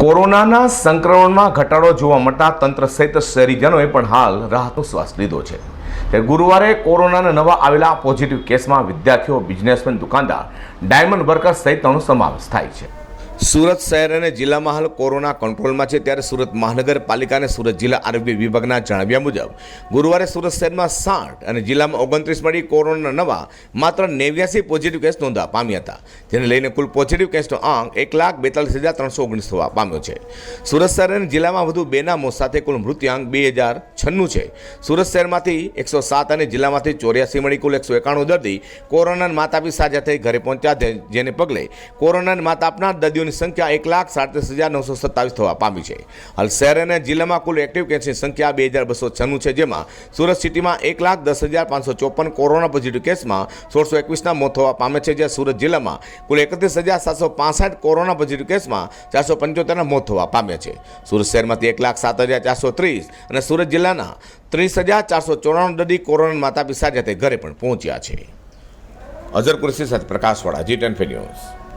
કોરોનાના સંક્રમણમાં ઘટાડો જોવા મળતા તંત્ર સહિત શહેરીજનોએ પણ હાલ રાહતનો શ્વાસ લીધો છે. ત્યારે ગુરુવારે કોરોનાના નવા આવેલા પોઝિટિવ કેસમાં વિદ્યાર્થીઓ બિઝનેસમેન દુકાનદાર ડાયમંડ વર્કર સહિતનો સમાવેશ થાય છે. સુરત શહેર અને જિલ્લામાં હાલ કોરોના કંટ્રોલમાં છે ત્યારે સુરત મહાનગરપાલિકા અને સુરત જિલ્લા આરોગ્ય વિભાગના જણાવ્યા મુજબ, ગુરુવારે સુરત શહેરમાં સાઠ અને જિલ્લામાં ઓગણત્રીસ મળી કોરોના નવા માત્ર નેવ્યાસી પોઝિટિવ કેસ નોંધવા પામ્યા હતા, જેને લઈને કુલ પોઝિટિવ કેસનો આંક એક લાખ બેતાલીસ હજાર ત્રણસો ઓગણીસ થવા પામ્યો છે. સુરત શહેર અને જિલ્લામાં વધુ બેના મોત સાથે કુલ મૃત્યુઆંક બે હજાર છન્નું છે. સુરત શહેરમાંથી એકસો સાત અને જિલ્લામાંથી ચોર્યાસી મળી કુલ એકસો એકાણું દર્દી કોરોનાના માતાપી સાજા થઈ ઘરે પહોંચ્યા જેને પગલે કોરોનાના માતાપના આપનાર દર્દીઓની સંખ્યા એક લાખ સાડત્રીસ હજાર નવસો સત્તાવીસ થવા પામી છે. હાલ શહેર અને જિલ્લામાં કુલ એક્ટિવ કેસની સંખ્યા બે હજાર બસો છન્નું છે, જેમાં સુરત સિટીમાં એક લાખ દસ હજાર પાંચસો ચોપન કોરોના પોઝિટિવ કેસમાં સોળસો એકવીસના મોત થવા પામે છે, જ્યાં સુરત જિલ્લામાં કુલ એકત્રીસ હજાર સાતસો પાસઠ કોરોના પોઝિટિવ કેસમાં ચારસો પંચોતેરના મોત થવા પામ્યા છે. સુરત શહેરમાંથી એક લાખ સાત હજાર ચારસો ત્રીસ અને સુરત જિલ્લાના ત્રીસ હજાર ચારસો ચોરાણું દર્દી કોરોના માતા પિતા સાથે ઘરે પણ પહોંચ્યા છે. અઝર કુરશી સાથે પ્રકાશવાળા જી ટેન ન્યૂઝ.